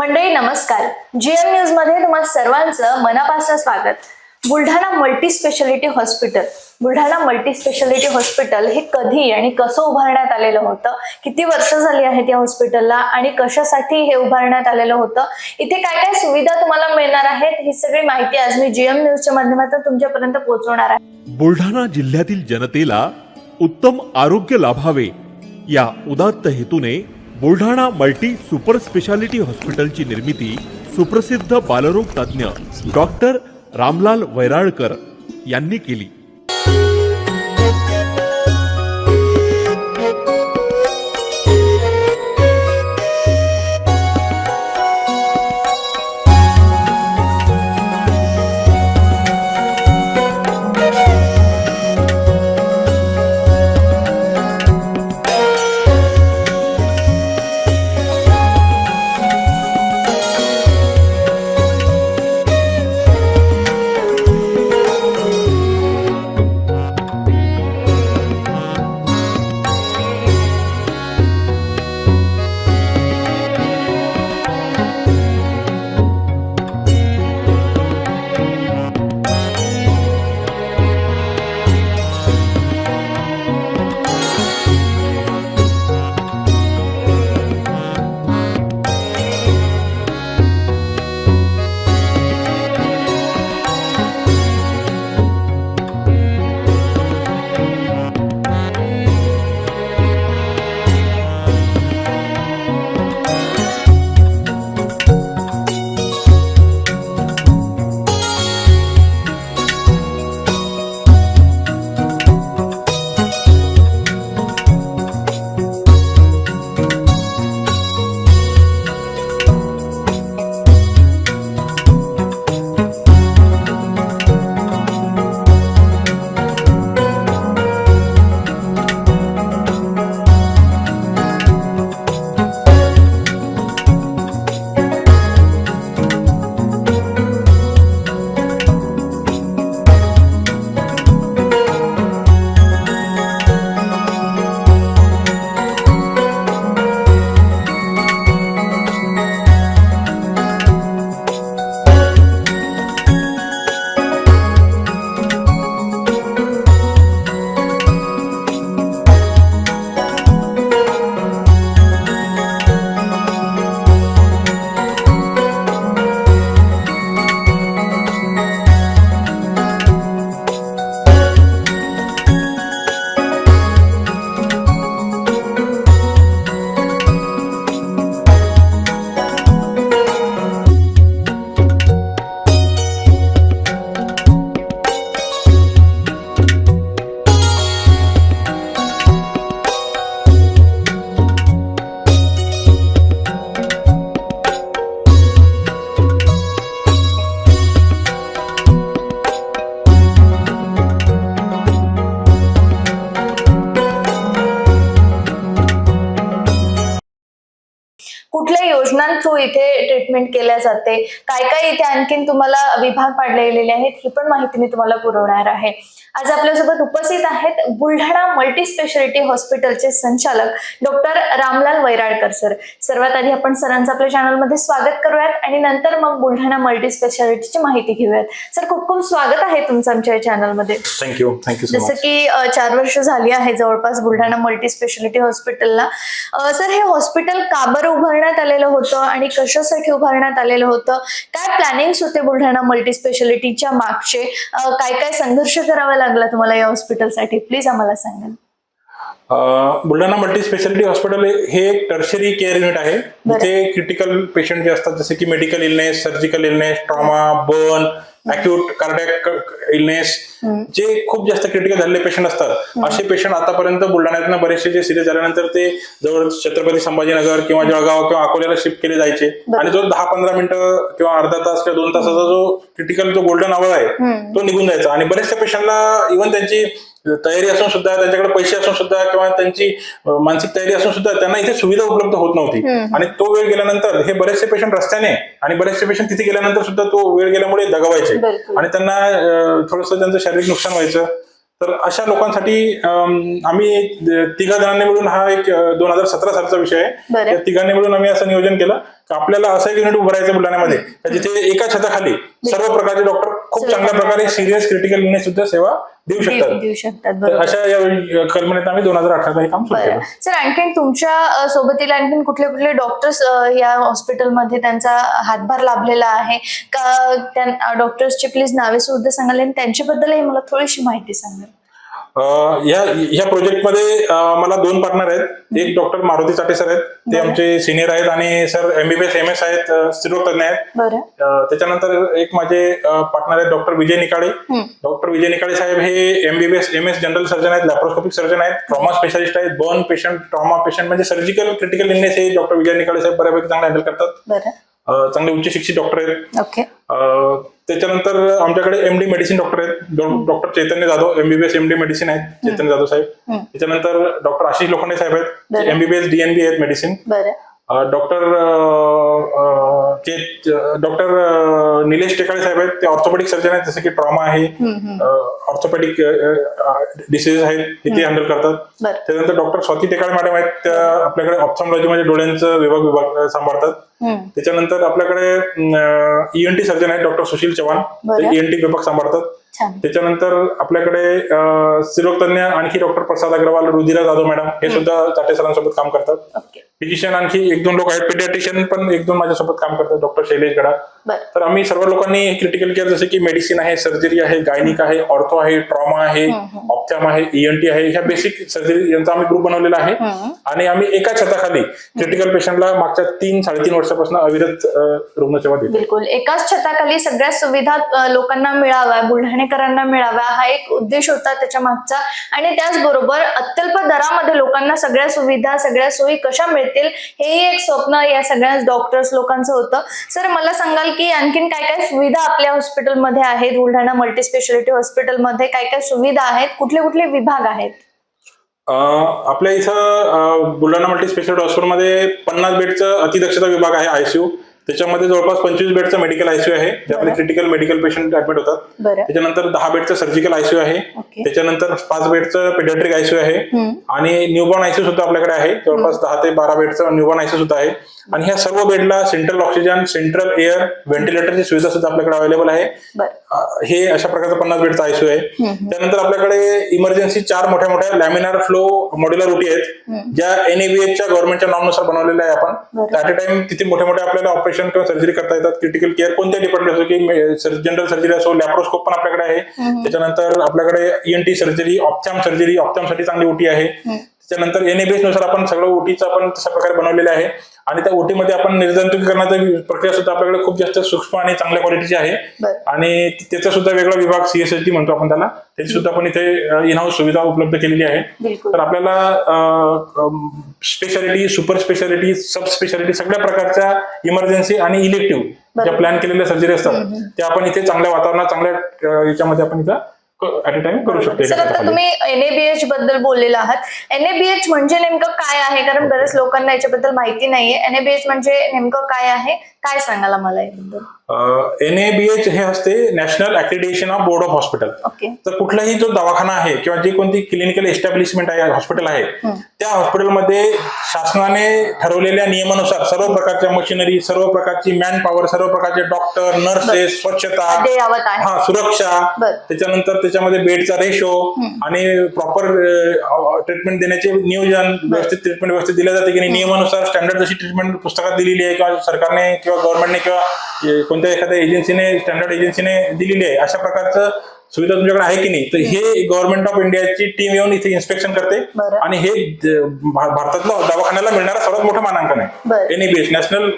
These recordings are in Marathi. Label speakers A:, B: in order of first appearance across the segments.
A: मंडळी नमस्कार. जीएम न्यूजमध्ये तुम्हा सर्वांचं मनापासून स्वागत. Buldhana multi speciality hospital Buldhana multi speciality hospital हे कधी आणि कसं उभारण्यात आलेलं होतं? किती वर्ष झाली आहेत या हॉस्पिटलला आणि कशासाठी हे उभारण्यात आलेलं होतं? इथे काय काय सुविधा तुम्हाला मिळणार आहेत? ही सगळी माहिती आज मी जीएम न्यूजच्या माध्यमातून तुमच्यापर्यंत पोहोचवणार आहे.
B: बुलढाणा जिल्ह्यातील जनतेला उत्तम आरोग्य लाभावे या उदात्त हेतूने बुलढाणा मल्टी सुपर स्पेशालिटी हॉस्पिटलची निर्मिती सुप्रसिद्ध बालरोग तज्ज्ञ डॉक्टर रामलाल वैराळकर यांनी केली.
A: जाते. काय काय इथे आणखीन तुम्हाला विभाग पाडले गेलेले आहेत ही पण माहिती मी तुम्हाला पुरवणार आहे. आज आपल्यासोबत उपस्थित आहेत बुलढाणा मल्टी स्पेशालिटी हॉस्पिटलचे संचालक डॉक्टर रामलाल वैराळकर सर. सर्वात आधी आपण सरांचं आपल्या चॅनलमध्ये स्वागत करूयात आणि नंतर मग बुलढाणा मल्टी स्पेशालिटीची माहिती घेऊयात. सर खूप खूप स्वागत आहे तुमचं आमच्या या चॅनलमध्ये
C: थँक्यू थँक्यू
A: जसं की चार वर्ष झाली आहे जवळपास बुलढाणा मल्टी स्पेशालिटी हॉस्पिटलला सर हे हॉस्पिटल का बरं उभारण्यात आलेलं होतं आणि कशासाठी उभारण्यात आलेलं होतं? काय प्लॅनिंग्स होते बुलढाणा मल्टी स्पेशालिटीच्या मागचे? काय काय संघर्ष करावा लागला तुम्हाला या हॉस्पिटलसाठी प्लीज आम्हाला सांगाल.
C: अं, बुलढाणा मल्टी स्पेशालिटी हॉस्पिटल हे एक टर्शरी केअर युनिट आहे. जिथे क्रिटिकल पेशंट जे असतात जसे की medical illness surgical illness trauma burn acute cardiac illness जे खूप जास्त क्रिटिकल झालेले पेशंट असतात. असे पेशंट आतापर्यंत बुलढाण्यातनं बरेचसे जे सिरियस झाल्यानंतर ते जवळ छत्रपती संभाजीनगर किंवा जळगाव किंवा अकोल्याला शिफ्ट केले जायचे. आणि जो दहा पंधरा मिनिटं किंवा अर्धा तास किंवा दोन तासाचा जो क्रिटिकल जो गोल्डन आवर आहे तो निघून जायचा. आणि बऱ्याचशा पेशंटला इव्हन त्यांची तयारी असून सुद्धा त्यांच्याकडे पैसे असून सुद्धा किंवा त्यांची मानसिक तयारी असून सुद्धा त्यांना इथे सुविधा उपलब्ध होत नव्हती. आणि तो वेळ गेल्यानंतर हे बरेचसे पेशंट रस्त्याने आणि बरेचसे पेशंट तिथे गेल्यानंतर सुद्धा तो वेळ गेल्यामुळे दगावायचे. आणि त्यांना थोडस त्यांचं शारीरिक नुकसान व्हायचं. तर अशा लोकांसाठी आम्ही तिघा जणांनी मिळून हा एक दोन हजार सतरा सालचा विषय आहे. तिघांनी मिळून आम्ही असं नियोजन केलं. की आपल्याला असं एक युनिट उभारायचं बुलढाण्यामध्ये. जिथे एका छताखाली सर्व प्रकारचे डॉक्टर खूप चांगल्या प्रकारे सिरियस क्रिटिकल इलनेस सुद्धा सेवा देऊ शकतात.
A: देऊ शकतात
C: तर अशा या कल्पनेत आम्ही दोन हजार अठराला हे काम सुरू
A: बरं.
C: केलं
A: सर आणखीन तुमच्या सोबतीला आणखीन कुठले कुठले डॉक्टर्स या हॉस्पिटलमध्ये त्यांचा हातभार लाभलेला आहे? का त्या डॉक्टर्सची प्लीज नावे सुद्धा सांगाल आणि त्यांच्याबद्दलही मला थोडीशी माहिती सांगाल
C: या ह्या प्रोजेक्टमध्ये मला दोन पार्टनर आहेत. एक डॉक्टर मारुती चाटे सर आहेत. ते. आमचे सिनियर आहेत आणि सर एमबीबीएस एम एस आहेत अं, स्त्रीरोग तज्ञ आहेत त्याच्यानंतर एक माझे पार्टनर आहेत डॉक्टर विजय निकाळे. डॉक्टर विजय निकाळे साहेब हे MBBS M S general surgeon आहेत लॅप्रोस्कोपिक सर्जन आहेत ट्रॉमा स्पेशालिस्ट आहेत बर्न पेशंट ट्रॉमा पेशंट म्हणजे सर्जिकल क्रिटिकल इलनेस हे डॉक्टर विजय निकाळे साहेब बऱ्यापैकी चांगले हँडल करतात. चांगले उच्च शिक्षित डॉक्टर आहेत. त्याच्यानंतर आमच्याकडे एमडी मेडिसिन डॉक्टर आहेत. Doctor Chaitanya Jadhav MBBS MD medicine आहेत चैतन्य जाधव साहेब. त्याच्यानंतर डॉक्टर आशिष लोखंडे साहेब आहेत. एमबीबीएस डीएनबी आहेत medicine doctor doctor Nilesh Tekale साहेब आहेत ते ऑर्थोपेडिक सर्जन आहेत जसं की ट्रॉमा आहे. ऑर्थोपेडिक डिसीज आहेत ते ते हँडल करतात.
A: बरं.
C: त्याच्यानंतर डॉक्टर स्वाती टेकाळे मॅडम आहेत त्या आपल्याकडे ऑप्थॉमॉलॉजी म्हणजे डोळ्यांचं विभाग विभाग सांभाळतात. त्याच्यानंतर आपल्याकडे ईएनटी सर्जन आहेत डॉक्टर सुशील चव्हाण.
A: बरं.
C: ईएनटी विभाग सांभाळतात. त्याच्यानंतर आपल्याकडे अं, स्त्रीरोग तज्ञ आणखी डॉक्टर प्रसाद अग्रवाल रुधिरा जाधव मॅडम हे सुद्धा चाटे सरांसोबत काम करतात. फिजिशियन आणखी एक दोन लोक आहेत. पेडियाट्रिशियन पण एक दोन माझ्यासोबत काम करतात. डॉक्टर शैलेश गडा. तर आम्ही सर्व लोकांनी क्रिटिकल केअर जसे की मेडिसिन आहे सर्जरी आहे गायनिक आहे ऑर्थो आहे ट्रॉमा आहे ऑप्थॅम आहे ईएनटी आहे ह्या बेसिक सर्जरी यांचा आम्ही ग्रुप बनवलेला आहे. आणि आम्ही एका छताखाली क्रिटिकल पेशंटला मागच्या तीन साडेतीन वर्षापासून अविरत रुग्णसेवा देतो
A: बिलकुल. एकाच छताखाली सगळ्या सुविधा लोकांना मिळाव्या बुलढाणेकरांना मिळाव्या हा एक उद्देश होता त्याच्या मागचा. आणि त्याचबरोबर अत्यल्प दरामध्ये लोकांना सगळ्या सुविधा सगळ्या सोयी कशा भेटतील. हेही एक स्वप्न या सगळ्याच डॉक्टर्स लोकांचं होतं. सर मला सांगाल की आणखीन काय काय सुविधा आपल्या हॉस्पिटलमध्ये आहेत? बुलढाणा मल्टीस्पेशालिटी हॉस्पिटलमध्ये काय काय सुविधा आहेत? कुठले कुठले विभाग आहेत?
C: आपल्या इथं बुलढाणा मल्टीस्पेशालिटी हॉस्पिटलमध्ये पन्नास बेडचं अतिदक्षता विभाग आहे आयसीयू त्याच्यामध्ये जवळपास पंचवीस बेडचं मेडिकल आयसीयू आहे. ज्यामध्ये क्रिटिकल मेडिकल पेशंट ऍडमिट होतात. त्याच्यानंतर दहा बेडचं सर्जिकल आयसीयू आहे. त्याच्यानंतर पाच बेडचं पेडियाट्रिक आयसीयू आहे. आणि न्यूबॉर्न आयसीयू सुद्धा आपल्याकडे आहे. जवळपास दहा ते बारा बेडचं न्यूबॉर्न आयसीयू सुद्धा आहे. आणि ह्या सर्व बेडला सेंट्रल ऑक्सिजन सेंट्रल एअर व्हेंटिलेटरची सुविधा सुद्धा आपल्याकडे अवेलेबल आहे. हे अशा प्रकारचं पन्नास बेडचं आयसीयू आहे. त्यानंतर आपल्याकडे इमर्जन्सी चार मोठ्या मोठ्या लॅमिनार फ्लो मॉड्युलर रुटी आहेत. ज्या एनएबीएचच्या गव्हर्नमेंटच्या नॉर्मनुसार बनवलेल्या आहे आपण. ऍट अ टाइम तिथे मोठ्या मोठ्या आपल्याला ऑपरेशन किंवा सर्जरी करता येतात. क्रिटिकल केअर कोणत्या डिपार्टमेंट असो की जनरल सर्जरी असो लॅप्रोस्कोप पण आपल्याकडे आहे. त्याच्यानंतर आपल्याकडे ईएनटी सर्जरी ऑप्थॅम सर्जरी ऑप्थॅमसाठी चांगली ओटी आहे. त्याच्यानंतर एनएबीएसनुसार आपण सगळं ओटीचं आपण तशा प्रकारे बनवलेलं आहे. आणि त्या ओटीमध्ये आपण निर्जंतुकीकरणाची प्रक्रिया सुद्धा आपल्याकडे खूप जास्त सूक्ष्म आणि चांगल्या क्वालिटीची आहे. आणि त्याचा सुद्धा वेगळा विभाग सीएसएसटी म्हणतो आपण त्याला. त्याची सुद्धा आपण इथे इनहाऊस सुविधा उपलब्ध केलेली आहे. तर आपल्याला speciality super speciality sub speciality सगळ्या प्रकारच्या इमर्जन्सी आणि इलेक्टिव्ह ज्या. प्लॅन केलेल्या सर्जरी असतात त्या आपण इथे चांगल्या वातावरणात चांगल्या याच्यामध्ये आपण इथं ऍट अ टाइम करू शकतो
A: सर आता. तुम्ही एनएबीएच बद्दल बोललेला आहात. एनएबीएच म्हणजे नेमकं काय आहे? कारण बऱ्याच लोकांना याच्याबद्दल माहिती नाहीये. एनएबीएच म्हणजे नेमकं काय आहे? काय सांगाल मला याबद्दल?
C: एनएबीएच हे असते national accreditation of board of hospital तर कुठलाही जो दवाखाना आहे किंवा जी कोणती क्लिनिकल एस्टॅब्लिशमेंट आहे हॉस्पिटल आहे त्या हॉस्पिटलमध्ये शासनाने ठरवलेल्या नियमानुसार सर्व प्रकारच्या मशिनरी सर्व प्रकारची मॅन पॉवर सर्व प्रकारचे डॉक्टर नर्सेस स्वच्छता हा सुरक्षा. त्याच्यानंतर त्याच्यामध्ये बेडचा रेशो आणि प्रॉपर ट्रीटमेंट देण्याचे नियोजन व्यवस्थित ट्रीटमेंट व्यवस्थित दिल्या जाते की नियमानुसार स्टँडर्ड जशी ट्रीटमेंट पुस्तकात दिलेली आहे किंवा सरकारने किंवा गव्हर्नमेंटने किंवा कोणत्या एखाद्या एजन्सीने स्टँडर्ड एजन्सीने दिलेली आहे अशा प्रकारचं सुविधा तुमच्याकडे आहे की नाही? तर हे गव्हर्नमेंट ऑफ इंडियाची टीम येऊन इथे इन्स्पेक्शन करते. आणि हे भारतातला दवाखान्याला मिळणारा सर्वात मोठं मानांकन आहे. NEBS national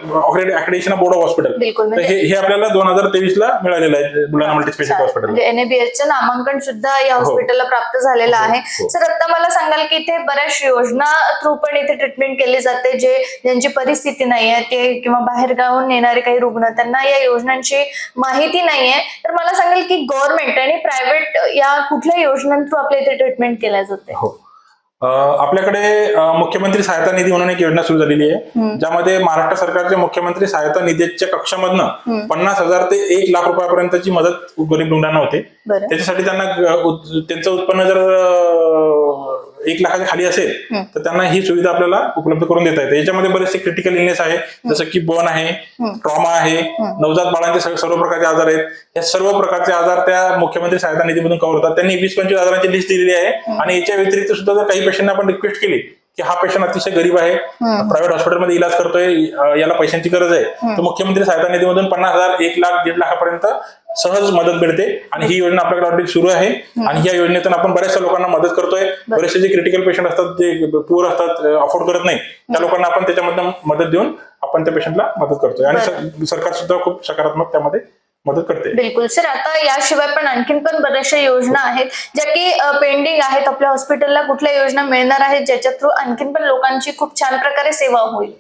C: accreditation board of hospital हे हे आपल्याला दोन हजार तेवीस ला मिळालेलं आहे बुलढाणा मल्टी स्पेशालिटी हॉस्पिटल
A: एनएबीएचचं नामांकन सुद्धा या हॉस्पिटलला प्राप्त झालेलं आहे.
C: हो.
A: सर आता मला सांगाल की इथे बऱ्याच योजना थ्रू पण इथे ट्रीटमेंट केली जाते जे ज्यांची परिस्थिती नाही आहे ते किंवा बाहेर गावून येणारे काही रुग्ण त्यांना या योजनांची माहिती नाहीये तर मला सांगाल की गव्हर्नमेंट आणि प्रायव्हेट या कुठल्या योजनां थ्रू आपल्या इथे ट्रीटमेंट केल्या जाते.
C: हो. आपल्याकडे मुख्यमंत्री सहायता निधी म्हणून एक योजना सुरू झालेली आहे. ज्यामध्ये महाराष्ट्र सरकारच्या मुख्यमंत्री सहायता निधीच्या कक्षामधनं पन्नास हजार ते एक लाख रुपयापर्यंतची मदत गरीब रुग्णांना होते. त्याच्यासाठी त्यांना त्यांचं उत्पन्न जर एक लाखाच्या खाली असेल तर त्यांना ही सुविधा आपल्याला उपलब्ध करून देता येते. याच्यामध्ये बरेचसे क्रिटिकल इलनेस आहे जसं की बर्न आहे ट्रॉमा आहे नवजात बाळांचे सर्व प्रकारचे आजार आहेत. या सर्व प्रकारचे आजार त्या मुख्यमंत्री सहायता निधीमधून कव्हर होतात. त्यांनी वीस पंचवीस आजारांची लिस्ट दिलेली आहे. आणि याच्या व्यतिरिक्त सुद्धा जर काही पेशंटना आपण रिक्वेस्ट केली की हा पेशंट अतिशय गरीब आहे प्रायव्हेट हॉस्पिटलमध्ये इलाज करतोय याला पैशांची गरज आहे तर मुख्यमंत्री सहायता निधीमधून पन्नास हजार एक लाख दीड लाखापर्यंत सहज मदत मिळते आणि ही योजना आपल्याकडे ऑलरेडी सुरू आहे. आणि या योजनेतून आपण बऱ्याचशा लोकांना मदत करतोय. बरेचसे जे क्रिटिकल पेशंट असतात जे पुअर असतात अफोर्ड करत नाही त्या लोकांना आपण त्याच्यामधनं मदत देऊन आपण त्या पेशंटला मदत करतोय. आणि सर- सरकार सुद्धा खूप सकारात्मक त्यामध्ये मदत करते.
A: बिलकुल. सर आता याशिवाय पण आणखीन पण बऱ्याचशा योजना आहेत ज्या की पेंडिंग आहेत. आपल्या हॉस्पिटलला कुठल्या योजना मिळणार आहेत ज्याच्या थ्रू आणखीन पण लोकांची खूप छान प्रकारे सेवा होईल?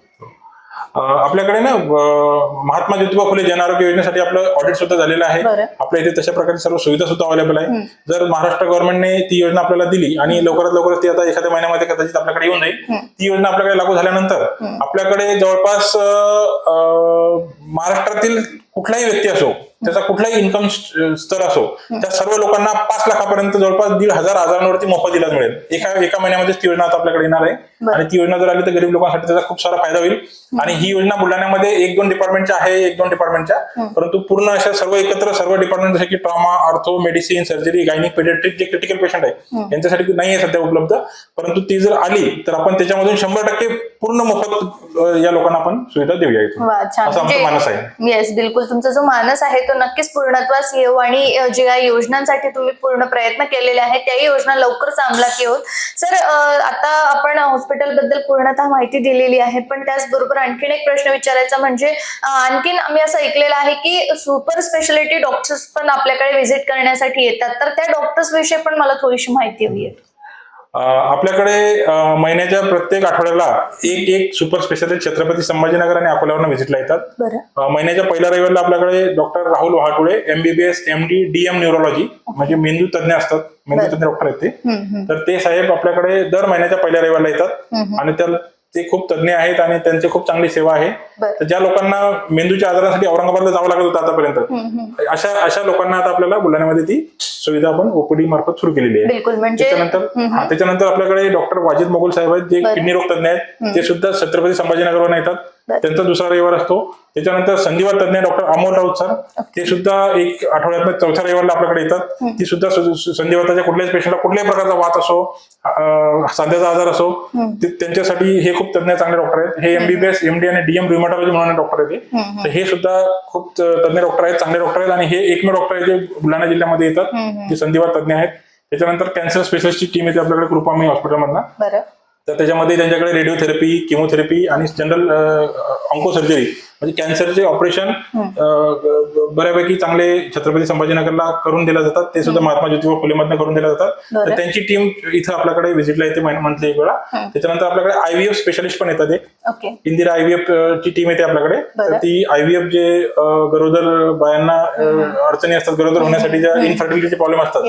C: आपल्याकडे ना महात्मा ज्योतिबा फुले जन आरोग्य योजनेसाठी आपलं ऑडिट सुद्धा झालेलं आहे. आपल्या इथे तशा प्रकारची सर्व सुविधा सुद्धा अवेलेबल आहे. जर महाराष्ट्र गव्हर्नमेंटने ती योजना आपल्याला दिली आणि लवकरात लवकर ती आता एखाद्या महिन्यामध्ये कदाचित आपल्याकडे येऊन जाईल ती योजना आपल्याकडे लागू झाल्यानंतर आपल्याकडे जवळपास महाराष्ट्रातील कुठलाही व्यक्ती असो त्याचा कुठलाही इन्कम स्तर असो त्या सर्व लोकांना पाच लाखापर्यंत जवळपास दीड हजार आजारांवरती मोफत इलाज मिळेल. एका एका महिन्यामध्येच ती योजना आता आपल्याकडे येणार आहे. आणि ती योजना जर आली तर गरीब लोकांसाठी त्याचा खूप सारा फायदा होईल. आणि ही योजना बुलढाण्यामध्ये एक दोन डिपार्टमेंटच्या आहे एक दोन डिपार्टमेंटच्या परंतु पूर्ण अशा सर्व एकत्र सर्व डिपार्टमेंट जसे की trauma ortho medicine surgery gynaec paediatric जे क्रिटिकल पेशंट आहे यांच्यासाठी नाही आहे सध्या उपलब्ध. परंतु ती जर आली तर आपण त्याच्यामधून शंभर टक्के पूर्ण मोफत या लोकांना आपण सुविधा देऊया असा आमचा मानस आहे.
A: येस बिलकुल. तुमचा जो मानस आहे तो नक्कीच पूर्णत्वास येऊ आणि अ, जे काही योजनांसाठी तुम्ही पूर्ण प्रयत्न केलेले आहेत त्याही योजना लवकरच अंमलात येऊन सर आता आपण हॉस्पिटलबद्दल पूर्णतः माहिती दिलेली आहे. पण त्याचबरोबर आणखीन एक प्रश्न विचारायचा म्हणजे आणखीन आम्ही असं ऐकलेलं आहे की सुपर स्पेशालिटी डॉक्टर्स पण आपल्याकडे व्हिजिट करण्यासाठी येतात. तर त्या डॉक्टर्स विषयी पण मला थोडीशी माहिती हवी आहे.
C: आपल्याकडे महिन्याच्या प्रत्येक आठवड्याला एक एक सुपर स्पेशालिस्ट छत्रपती संभाजीनगर आणि अकोल्यावरून व्हिजिटला येतात. महिन्याच्या पहिल्या रविवारला आपल्याकडे doctor Rahul Wahatule MBBS M D DM neurology म्हणजे मेंदू तज्ञ असतात. मेंदू तज्ञ डॉक्टर आहेत ते.
A: हम्म, हम्म.
C: तर ते साहेब आपल्याकडे दर महिन्याच्या पहिल्या रविवारला येतात. आणि त्या ते खूप तज्ञ आहेत आणि त्यांची खूप चांगली सेवा आहे. तर ज्या लोकांना मेंदूच्या आजारासाठी औरंगाबादला जावं लागत होतं आतापर्यंत अशा अशा लोकांना आता आपल्याला बुलढाण्यामध्ये ती सुविधा आपण ओपीडी मार्फत सुरू केलेली आहे.
A: बिलकुल म्हणजे
C: त्याच्यानंतर त्याच्यानंतर आपल्याकडे डॉक्टर वाजिद मोगल साहेब आहेत जे किडनी रोग तज्ञ आहेत. ते सुद्धा छत्रपती संभाजीनगरवरून येतात. त्यांचा दुसरा रविवार असतो. त्याच्यानंतर संधिवात तज्ञ डॉक्टर अमोल राऊत सर ते सुद्धा एक आठवड्यात चौथ्या रविवारला आपल्याकडे येतात. ती सुद्धा संधिवाताच्या कुठल्याच पेशंटला कुठल्याही प्रकारचा वात असो सांध्याचा आजार असो त्यांच्यासाठी हे खूप तज्ञ चांगले डॉक्टर आहेत. हे एमबीबीएस एमडी आणि डीएम रिमॅटॉलॉजी म्हणून डॉक्टर आहेत हे. तर हे सुद्धा खूप तज्ञ डॉक्टर आहेत चांगले डॉक्टर आहेत आणि हे एकमेव डॉक्टर आहेत जे बुलढाणा जिल्ह्यामध्ये येतात. ते संधिवात तज्ञ आहेत. त्याच्यानंतर कॅन्सर स्पेशलिस्टची टीम येते आपल्याकडे कृपामी हॉस्पिटलमधनं तर त्याच्यामध्ये त्यांच्याकडे रेडिओथेरपी किमोथेरपी आणि जनरल ऑन्को सर्जरी म्हणजे कॅन्सरचे ऑपरेशन बऱ्यापैकी चांगले छत्रपती संभाजीनगरला करून दिले जातात. ते सुद्धा महात्मा ज्योतिबा फुलेमधनं करून दिले जातात. तर त्यांची टीम इथं आपल्याकडे व्हिजिटला येते मंथली एक वेळा. त्याच्यानंतर आपल्याकडे आयव्हीएफ स्पेशालिस्ट पण येतात एक.
A: ओके.
C: इंदिरा आयव्हीएफ ची टीम येते आपल्याकडे. तर. ती आयव्हीएफ जे गरोदर बायांना अडचणी असतात गरोदर होण्यासाठी ज्या इनफर्टिलिटीचे प्रॉब्लेम असतात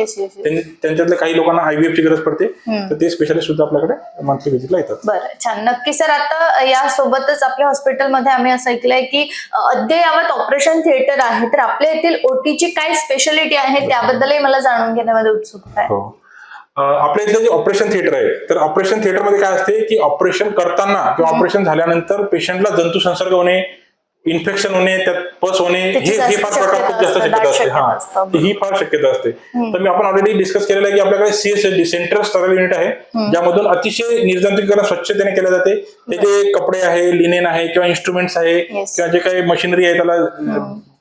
C: त्यांच्यातल्या काही लोकांना आयव्हीएफ ची गरज पडते. तर ते स्पेशालिस्ट सुद्धा आपल्याकडे मंथली व्हिजिटला येतात.
A: बरं छान. नक्की सर आता यासोबतच आपल्या हॉस्पिटलमध्ये आम्ही असं ऐकलंय की अद्ययावत ऑपरेशन थिएटर आहे. तर आपल्या येथील ओटीची काय स्पेशालिटी आहे त्याबद्दलही मला जाणून घेण्यामध्ये उत्सुकता आहे.
C: हो. आपल्या इथलं जे ऑपरेशन थिएटर आहे तर ऑपरेशन थिएटरमध्ये काय असते की ऑपरेशन करताना किंवा ऑपरेशन झाल्यानंतर पेशंटला जंतू संसर्ग होणे इन्फेक्शन होणे त्यात पस होणे हे हे फार प्रकार खूप जास्त
A: शक्यता
C: असते. हा. ही फार शक्यता असते. तर मी आपण ऑलरेडी डिस्कस केलेलं आहे की आपल्याकडे सीएसएसडी सेंट्रल स्टरल युनिट आहे. ज्यामधून अतिशय निर्जंतुकीकरण स्वच्छतेने केले जाते. त्याचे कपडे आहे लिनेन आहे किंवा इन्स्ट्रुमेंट्स आहे. किंवा जे काही मशिनरी आहे त्याला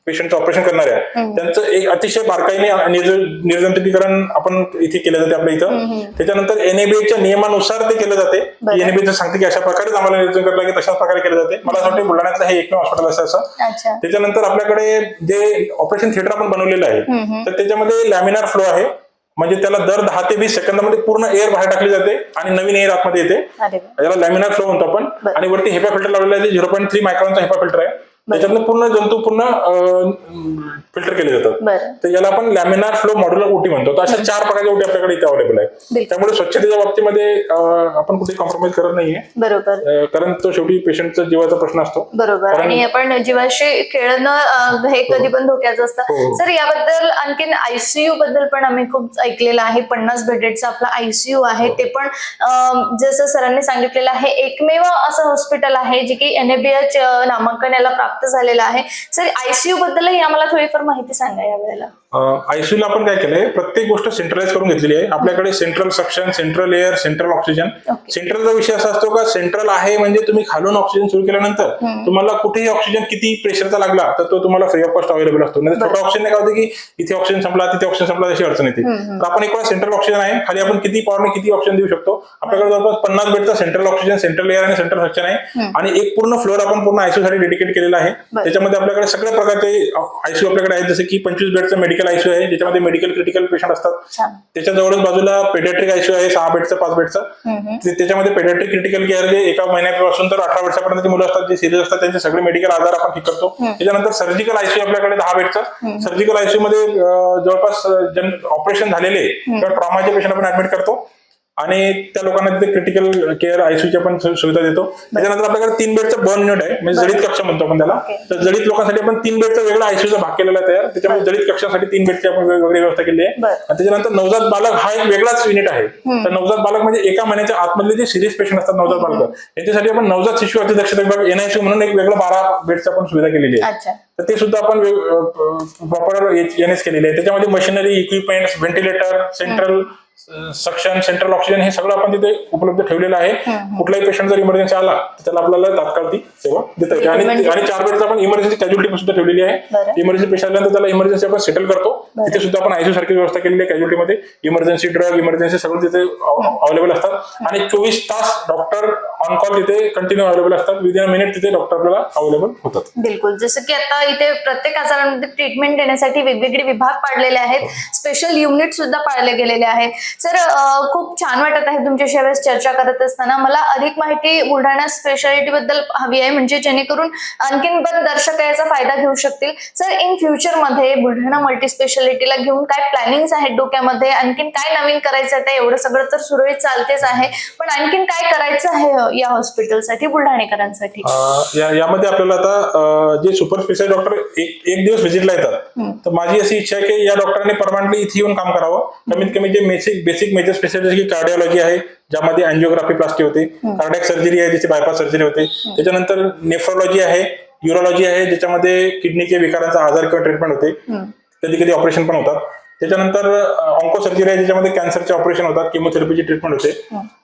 C: पेशंटचं ऑपरेशन करणाऱ्या त्यांचं एक अतिशय बारकाईने निर्ज- निर्जंतुकीकरण आपण इथे केलं जाते आपल्या इथं. त्याच्यानंतर एनएबीच्या नियमानुसार ते केलं जाते.
A: बरं.
C: एनएबीचं सांगते की अशा प्रकारे आम्हाला निर्जन करायला लागेल तशाच प्रकारे केलं जाते. मला असं वाटतं बुलढाण्यातलं हे एकमेव हॉस्पिटल असं त्याच्यानंतर आपल्याकडे जे ऑपरेशन थिएटर आपण बनवलेलं आहे तर त्याच्यामध्ये लॅमिनार फ्लो आहे. म्हणजे त्याला दर दहा ते वीस सेकंदामध्ये पूर्ण एअर बाहेर टाकली जाते आणि नवीन एअर आतमध्ये येते. याला लॅमिनार फ्लो म्हणतो आपण. आणि वरती हेपा फिल्टर लावलेला आहे झिरो पॉईंट थ्री मायक्रॉनचा हेपा फिल्टर आहे. त्याच्यातनं पूर्ण जंतू पूर्ण फिल्टर केले जातात. तर याला आपण लॅमिनार फ्लो मॉड्युलर ओटी म्हणतो. तर अशा चार प्रकारच्या ओटी आपल्याकडे इथे अवेलेबल आहे. त्यामुळे स्वच्छतेच्या बाबतीमध्ये आपण कुठे कॉम्प्रोमाइज करत नाहीये.
A: बरोबर.
C: कारण तो शेवटी पेशंटचा जीवाचा प्रश्न असतो.
A: बरोबर. आणि आपण जीवाशी खेळणं अं, हे कधी पण धोक्याचं असतं.
C: हो.
A: सर याबद्दल आणखीन आयसीयू बद्दल पण आम्ही खूप ऐकलेलं आहे. पन्नास बेडेडचं आपलं आयसीयू आहे.
C: हो.
A: ते पण जसं सरांनी सांगितलेलं आहे एकमेव असं हॉस्पिटल आहे जे की एनएबीएच नामांकन याला प्राप्त प्राप्त झालेलं आहे. सर आयसीयू बद्दलही आम्हाला थोडीफार माहिती सांगा या वेळेला
C: आयसीयूला आपण काय केलंय? प्रत्येक गोष्ट सेंट्रलाइज करून घेतलेली आहे. आपल्याकडे central suction central air central oxygen. सेंट्रलचा विषय असा असतो का सेंट्रल आहे म्हणजे तुम्ही खालून ऑक्सिजन सुरू केल्यानंतर तुम्हाला कुठेही ऑक्सिजन किती प्रेशरचा लागला तर तो तुम्हाला फ्री ऑफ कॉस्ट अवेलेबल असतो. नाही छोटा ऑक्सिजन काय होते की इथे ऑक्सिजन संपला तिथे ऑक्सिजन संपला अशी अडचण येते. तर आपण एक सेंट्रल ऑक्सिजन आहे खाली आपण किती पॉवरने किती ऑक्सिजन देऊ शकतो? आपल्याकडे जवळपास पन्नास बेडचा सेंट्रल ऑक्सिजन सेंट्रल एअर आणि सेंट्रल सक्शन आहे. आणि एक पूर्ण फ्लोअर आपण पूर्ण आयसीयू साठी डेडिकेट केलेला आहे. त्याच्यामध्ये आपल्याकडे सगळ्या प्रकारचे आयसीयू आपल्याकडे आहेत जसे की पंचवीस बेडचं मेडिकल आयसीयू आहे ज्याच्यामध्ये मेडिकल क्रिटिकल पेशंट असतात.
A: छान.
C: त्याच्या जवळच बाजूला पेडियाट्रिक आयसीयू आहे सहा बेडचं पाच बेडचं त्याच्यामध्ये पेडियाट्रिक क्रिटिकल केअर जे एका महिन्यापासून तर अठरा वर्षापर्यंत मुलं असतात जे सिरियस असतात त्यांचे सगळे मेडिकल आजार आपण ठीक करतो. त्याच्यानंतर सर्जिकल आयसीयू आपल्याकडे दहा बेडचं सर्जिकल आयसीयू मध्ये जवळपास ऑपरेशन झालेले किंवा ट्रॉमाचे पेशंट आपण ऍडमिट करतो. आणि त्या लोकांना तिथे क्रिटिकल केअर आयसीयूची आपण सु- सुविधा देतो. त्याच्यानंतर आपल्याकडे तीन बेडचं बर्न युनिट आहे म्हणजे जळीत कक्ष म्हणतो आपण त्याला. तर जळीत लोकांसाठी आपण तीन बेडचा वेगळा आयसीयूचा भाग केलेला आहे तयार. त्याच्यामध्ये जळीत कक्षासाठी तीन बेडची आपण वेगवेगळी व्यवस्था केली आहे. आणि त्याच्यानंतर नवजात बालक हा एक वेगळाच युनिट आहे. तर नवजात बालक म्हणजे एका महिन्याच्या आतमधले जे सिरियस पेशंट असतात नवजात बालक याच्यासाठी आपण नवजात शिशु अतिदक्षता विभाग एनआयसीयू म्हणून एक वेगळं बारा बेडचं आपण सुविधा केलेली आहे. तर ते सुद्धा आपण प्रॉपर एनएस केलेले आहे. त्याच्यामध्ये machinery equipment ventilator central suction central oxygen हे सगळं आपण तिथे उपलब्ध ठेवलेलं आहे. कुठलाही पेशंट जर इमर्जन्सी आला तर त्याला आपल्याला तात्काळ ती सेवा देता येते. आणि आणि चार बेडचं आपण इमर्जन्सी कॅज्युलिटी सुद्धा ठेवलेली आहे. इमर्जन्सी पेशंट आल्यानंतर त्याला इमर्जन्सी आपण सेटल करतो. तिथे सुद्धा आपण आयसीयू सारखी व्यवस्था केलेली आहे कॅज्युलिटीमध्ये इमर्जन्सी ड्रग इमर्जन्सी सगळं तिथे अवेलेबल असतात. आणि चोवीस तास डॉक्टर ऑन कॉल तिथे कंटिन्यू अवेलेबल असतात. विदिन मिनिट तिथे डॉक्टर आपल्याला अवेलेबल होतात.
A: बिलकुल. जसं की आता इथे प्रत्येक आजारांमध्ये ट्रीटमेंट देण्यासाठी वेगवेगळे विभाग पाडलेले आहेत. स्पेशल युनिट सुद्धा पाडले गेलेले आहेत. सर खूप छान वाटत आहे तुमच्याशी यावेळेस चर्चा करत असताना. मला अधिक माहिती बुलढाणा स्पेशालिटी बद्दल हवी आहे म्हणजे जेणेकरून आणखीन पण दर्शक याचा फायदा घेऊ शकतील. सर इन फ्युचरमध्ये बुलढाणा मल्टी स्पेशालिटीला घेऊन काय प्लॅनिंग आहेत डोक्यामध्ये? आणखीन काय नवीन करायचं आहे? ते एवढं सगळं तर सुरळीत चालतेच आहे. पण आणखीन काय करायचं आहे या हॉस्पिटलसाठी बुलढाणेकरांसाठी?
C: यामध्ये आपल्याला आता जे सुपर स्पेशालिस्ट डॉक्टर एक दिवस व्हिजिटला येतात. तर माझी अशी इच्छा आहे की या डॉक्टरांनी परमनंटली इथे येऊन काम करावं. कमीत कमी जे बेसिक बेसिक मेजर स्पेशालिस्ट की कार्डिओलॉजी आहे ज्यामध्ये अँजिओग्राफी प्लास्टी होते कार्डियक सर्जरी आहे ज्याची बायपास सर्जरी होते. त्याच्यानंतर नेफ्रोलॉजी आहे युरोलॉजी आहे ज्याच्यामध्ये किडनीचे विकारांचा आजार किंवा ट्रीटमेंट होते. कधी कधी ऑपरेशन पण होतात. त्याच्यानंतर ऑन्को सर्जरी आहे ज्याच्यामध्ये कॅन्सरचे ऑपरेशन होतात किमोथेरपीची ट्रीटमेंट होते.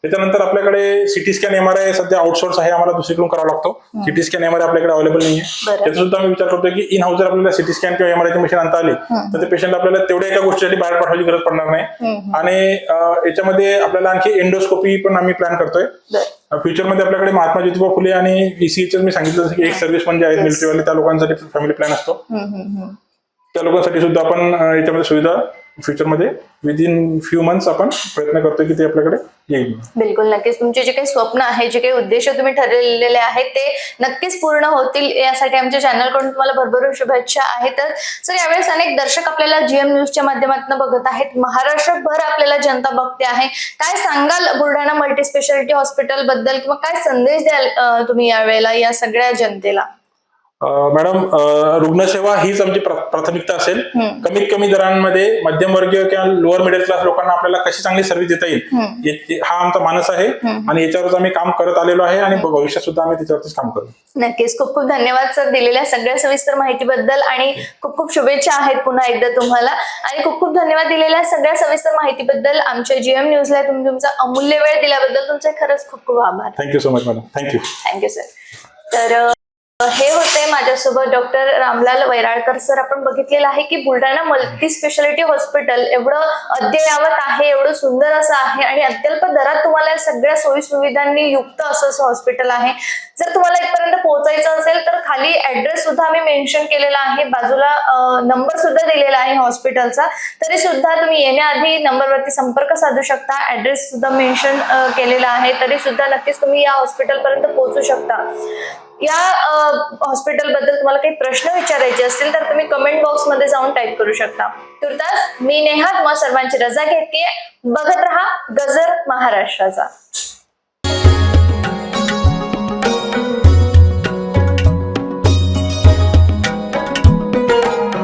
C: त्याच्यानंतर आपल्याकडे सिटी स्कॅन एमआरआय सध्या आउटसोर्स आहे आम्हाला दुसरीकडून करावा लागतो. सिटी स्कॅन एमआरआय आपल्याकडे अवेलेबल नाहीये.
A: बरं.
C: त्याचा सुद्धा आम्ही विचार करतोय की इन हाऊस जर आपल्याला सिटी स्कॅन किंवा एमआरआयची मशीन आणता आली तर ते पेशंट आपल्याला तेवढ्या एका गोष्टीसाठी बाहेर पाठवायची गरज पडणार नाही. आणि याच्यामध्ये आपल्याला आणखी एंडोस्कोपी पण आम्ही प्लॅन करतोय. फ्युचरमध्ये आपल्याकडे महात्मा ज्योतिबा फुले आणि ईसीएच मी सांगितलं जसं की एक सर्व्हिस म्हणजे आहेत मिलिटरीवाले त्या लोकांसाठी फॅमिली प्लॅन असतो. त्या लोकांसाठी सुद्धा आपण याच्यामध्ये सुविधा फ्युचरमध्ये विदिन फ्यू मंथ्स आपण प्रयत्न करतोय की ते आपल्याकडे येईल.
A: बिलकुल नक्कीच. तुमचे जे काही स्वप्न आहे जे काही उद्देश तुम्ही ठरलेले आहेत ते नक्कीच पूर्ण होतील यासाठी आमच्या चॅनलकडून तुम्हाला भरभरून शुभेच्छा आहे. तर सर यावेळेस अनेक दर्शक आपल्याला जीएम न्यूजच्या माध्यमातून बघत आहेत. महाराष्ट्रभर आपल्याला जनता बघते आहे. काय सांगाल बुलढाणा मल्टी स्पेशालिटी हॉस्पिटलबद्दल किंवा काय संदेश द्याल तुम्ही यावेळेला या सगळ्या जनतेला?
C: मॅडम रुग्णसेवा हीच आमची प्रा- प्राथमिकता असेल. कमीत कमी दरांमध्ये मध्यमवर्गीय किंवा लोअर मिडल क्लास लोकांना आपल्याला कशी चांगली सर्व्हिस देता येईल हा. आमचा मानस आहे आणि याच्यावरच आम्ही काम करत आलेलो आहे आणि भविष्यात सुद्धा आम्ही त्याच्यावरतीच काम करू.
A: नक्कीच. खूप खूप धन्यवाद सर दिलेल्या सगळ्या सविस्तर माहितीबद्दल आणि खूप खूप शुभेच्छा आहेत पुन्हा एकदा तुम्हाला. आणि खूप खूप धन्यवाद दिलेल्या सगळ्या सविस्तर माहितीबद्दल. आमच्या जीएम न्यूजला तुम्ही तुमचा अमूल्य वेळ दिल्याबद्दल तुमचे खरंच खूप खूप आभार.
C: Thank you so much madam thank you
A: thank you sir तर हे होते माझ्यासोबत डॉक्टर रामलाल वैराळकर सर. आपण बघितलेलं आहे की बुलढाणा मल्टी स्पेशालिटी हॉस्पिटल एवढं अद्ययावत आहे एवढं सुंदर असं आहे आणि अत्यल्प दरात तुम्हाला या सगळ्या सोयी सुविधांनी युक्त असं असं हॉस्पिटल आहे. जर तुम्हाला इथपर्यंत पोहोचायचं असेल तर खाली ऍड्रेस सुद्धा आम्ही मेन्शन केलेला आहे. बाजूला नंबर सुद्धा दिलेला आहे हॉस्पिटलचा तरी सुद्धा तुम्ही येण्याआधी नंबरवरती संपर्क साधू शकता. ऍड्रेस सुद्धा मेन्शन केलेला आहे. तरी सुद्धा नक्कीच तुम्ही या हॉस्पिटलपर्यंत पोहोचू शकता. या हॉस्पिटलबद्दल तुम्हाला काही प्रश्न विचारायचे असतील तर तुम्ही कमेंट बॉक्समध्ये जाऊन टाईप करू शकता. तुर्तास मी नेहा तुम्हाला सर्वांची रजा घेते बघत राहा गजर महाराष्ट्राचा.